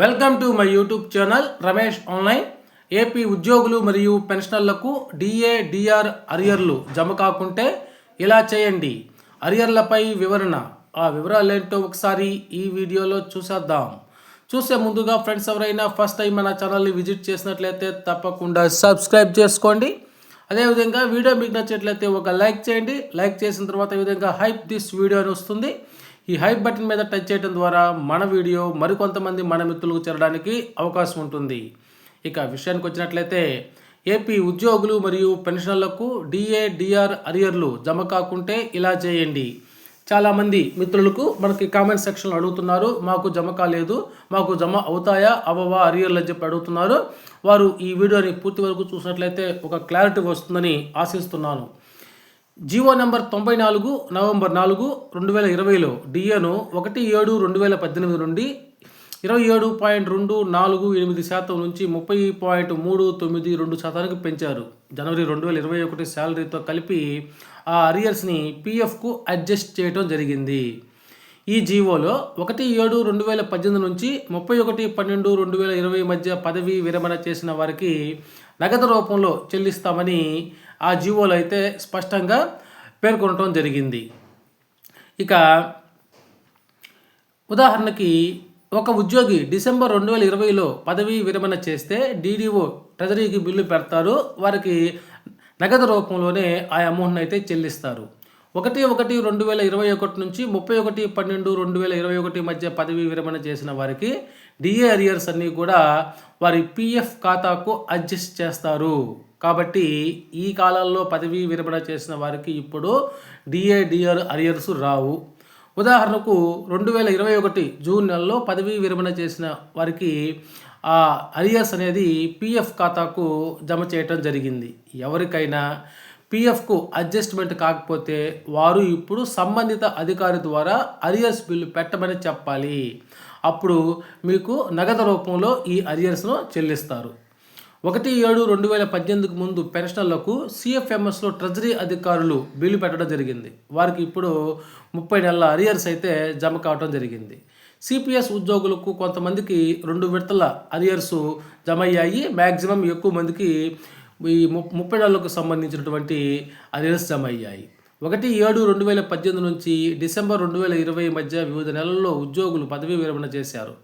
Welcome to my YouTube channel Ramesh online. AP ఉద్యోగులు మరియు పెన్షనర్లకు డిఏ డిఆర్ అరియర్లు జమ కాకుంటే ఇలా చేయండి. అరియర్లపై వివరణ. ఆ వివరాలు ఏంటో ఒకసారి ఈ వీడియోలో చూసేద్దాం. చూసే ముందుగా ఫ్రెండ్స్ ఎవరైనా ఫస్ట్ టైం మన ఛానల్ని విజిట్ చేసినట్లయితే తప్పకుండా సబ్స్క్రైబ్ చేసుకోండి. అదేవిధంగా వీడియో మీకు నచ్చినట్లయితే ఒక లైక్ చేయండి. లైక్ చేసిన తర్వాత ఈ విధంగా హైప్ దిస్ వీడియో అని వస్తుంది. ఈ హైప్ బటన్ మీద టచ్ చేయడం ద్వారా మన వీడియో మరికొంతమంది మన మిత్రులకు చేరడానికి అవకాశం ఉంటుంది. ఇక విషయానికి వచ్చినట్లయితే ఏపీ ఉద్యోగులు మరియు పెన్షనర్లకు డిఏ డిఆర్ అరియర్లు జమ కాకుంటే ఇలా చేయండి. చాలామంది మిత్రులకు మనకి కామెంట్ సెక్షన్లో అడుగుతున్నారు మాకు జమ కాలేదు మాకు జమ అవుతాయా? అవవా? అరియర్లు అని చెప్పి అడుగుతున్నారు. వారు ఈ వీడియోని పూర్తి వరకు చూసినట్లయితే ఒక క్లారిటీ వస్తుందని ఆశిస్తున్నాను. జీవో నెంబర్ తొంభై నాలుగు నవంబర్ నాలుగు రెండు వేల ఇరవైలో డిఏను ఒకటి ఏడు రెండు వేల పద్దెనిమిది నుండి ఇరవై ఏడు పాయింట్ రెండు నాలుగు ఎనిమిది శాతం నుంచి ముప్పై పాయింట్ మూడు తొమ్మిది రెండు శాతానికి పెంచారు. జనవరి రెండు వేల ఇరవై ఒకటి శాలరీతో కలిపి ఆ అరియర్స్ని పీఎఫ్కు అడ్జస్ట్ చేయడం జరిగింది. ఈ జీవోలో ఒకటి ఏడు రెండు వేల పద్దెనిమిది నుంచి ముప్పై ఒకటి పన్నెండు రెండు వేల ఇరవై మధ్య పదవీ విరమణ చేసిన వారికి నగదు రూపంలో చెల్లిస్తామని ఆ జీవోలు అయితే స్పష్టంగా పేర్కొనటం జరిగింది. ఇక ఉదాహరణకి ఒక ఉద్యోగి డిసెంబర్ రెండు వేల ఇరవైలో పదవీ విరమణ చేస్తే డీడీఓ ట్రెజరీకి బిల్లు పెడతారు. వారికి నగదు రూపంలోనే ఆ అమౌంట్ని అయితే చెల్లిస్తారు. ఒకటి ఒకటి రెండు వేల ఇరవై ఒకటి నుంచి ముప్పై ఒకటి పన్నెండు రెండు వేల ఇరవై ఒకటి మధ్య పదవీ విరమణ చేసిన వారికి డిఏ అరియర్స్ అన్నీ కూడా వారి పిఎఫ్ ఖాతాకు అడ్జస్ట్ చేస్తారు. కాబట్టి ఈ కాలాల్లో పదవీ విరమణ చేసిన వారికి ఇప్పుడు డిఏ డిఆర్ అరియర్స్ రావు. ఉదాహరణకు రెండు వేల ఇరవై ఒకటి జూన్ నెలలో పదవీ విరమణ చేసిన వారికి ఆ అరియర్స్ అనేది పిఎఫ్ ఖాతాకు జమ చేయటం జరిగింది. ఎవరికైనా పిఎఫ్కు అడ్జస్ట్మెంట్ కాకపోతే వారు ఇప్పుడు సంబంధిత అధికారి ద్వారా అరియర్స్ బిల్లు పెట్టమని చెప్పాలి. అప్పుడు మీకు నగదు రూపంలో ఈ అరియర్స్ను చెల్లిస్తారు. ఒకటి ఏడు రెండు వేల పద్దెనిమిదికి ముందు పెన్షనర్లకు సిఎఫ్ఎంఎస్లో ట్రెజరీ అధికారులు బిల్లు పెట్టడం జరిగింది. వారికి ఇప్పుడు ముప్పై నెలల అరియర్స్ అయితే జమ కావడం జరిగింది. సిపిఎస్ ఉద్యోగులకు కొంతమందికి రెండు విడతల అరియర్స్ జమ అయ్యాయి. మ్యాక్సిమం ఎక్కువ మందికి ఈ ముప్పై నాలుగుకు సంబంధించినటువంటి అరియర్స్ అయ్యాయి. ఒకటి ఏడు రెండు వేల పద్దెనిమిది నుంచి డిసెంబర్ రెండు వేల ఇరవై మధ్య వివిధ నెలల్లో ఉద్యోగులు పదవీ విరమణ చేశారు.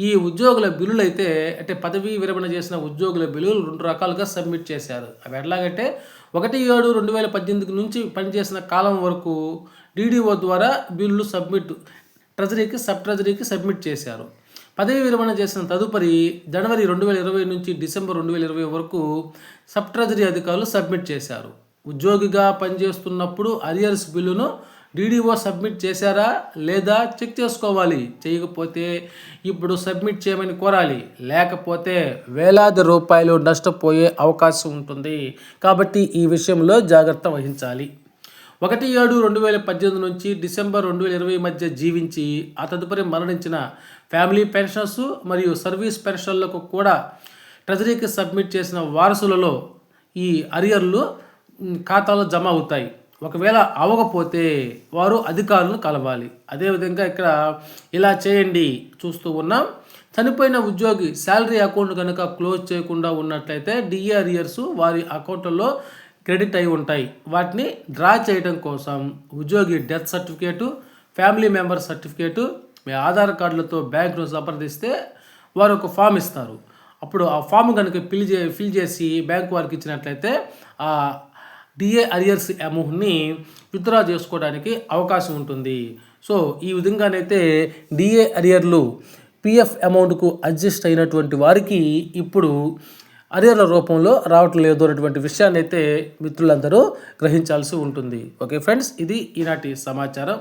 ఈ ఉద్యోగుల బిల్లులు అయితే అంటే పదవీ విరమణ చేసిన ఉద్యోగుల బిల్లులు రెండు రకాలుగా సబ్మిట్ చేశారు. అవి ఎట్లాగంటే ఒకటి ఏడు రెండు వేల పద్దెనిమిది నుంచి పనిచేసిన కాలం వరకు డీడీఓ ద్వారా బిల్లు సబ్మిట్ ట్రెజరీకి సబ్ ట్రెజరీకి సబ్మిట్ చేశారు. పదవి విరమణ చేసిన తదుపరి జనవరి రెండు వేల ఇరవై నుంచి డిసెంబర్ రెండు వేల ఇరవై వరకు సబ్ ట్రెజరీ అధికారులు సబ్మిట్ చేశారు. ఉద్యోగిగా పనిచేస్తున్నప్పుడు అరియర్స్ బిల్లును డీడీఓ సబ్మిట్ చేశారా లేదా చెక్ చేసుకోవాలి? చేయకపోతే ఇప్పుడు సబ్మిట్ చేయమని కోరాలి. లేకపోతే వేలాది రూపాయలు నష్టపోయే అవకాశం ఉంటుంది. కాబట్టి ఈ విషయంలో జాగ్రత్త వహించాలి. ఒకటి ఏడు రెండు వేల పద్దెనిమిది నుంచి డిసెంబర్ రెండు వేల ఇరవై మధ్య జీవించి ఆ తదుపరి మరణించిన ఫ్యామిలీ పెన్షన్స్ మరియు సర్వీస్ పెన్షన్లకు కూడా ట్రెజరీకి సబ్మిట్ చేసిన వారసులలో ఈ అరియర్లు ఖాతాలో జమ అవుతాయి. ఒకవేళ అవ్వకపోతే వారు అధికారులను కలవాలి. అదేవిధంగా ఇక్కడ ఇలా చేయండి చూస్తూ ఉన్నాం. చనిపోయిన ఉద్యోగి శాలరీ అకౌంట్ కనుక క్లోజ్ చేయకుండా ఉన్నట్లయితే డిఏ అరియర్స్ వారి అకౌంట్లలో క్రెడిట్ అయి ఉంటాయి. వాటిని డ్రా చేయడం కోసం ఉద్యోగి death certificate family member certificate మీ ఆధార్ కార్డులతో బ్యాంకును సంప్రదిస్తే వారు ఒక ఫామ్ ఇస్తారు. అప్పుడు ఆ ఫామ్ కనుక ఫిల్ చే ఫిల్ చేసి బ్యాంకు వారికి ఇచ్చినట్లయితే ఆ డిఏ అరియర్స్ అమౌంట్ని విత్డ్రా చేసుకోవడానికి అవకాశం ఉంటుంది. సో ఈ విధంగానైతే డిఏ అరియర్లు పిఎఫ్ అమౌంట్కు అడ్జస్ట్ అయినటువంటి వారికి ఇప్పుడు అరియర్ల రూపంలో రావటం లేదు అనేటువంటి విషయాన్ని అయితే మిత్రులందరూ గ్రహించాల్సి ఉంటుంది. ఓకే ఫ్రెండ్స్ ఇది ఈనాటి సమాచారం.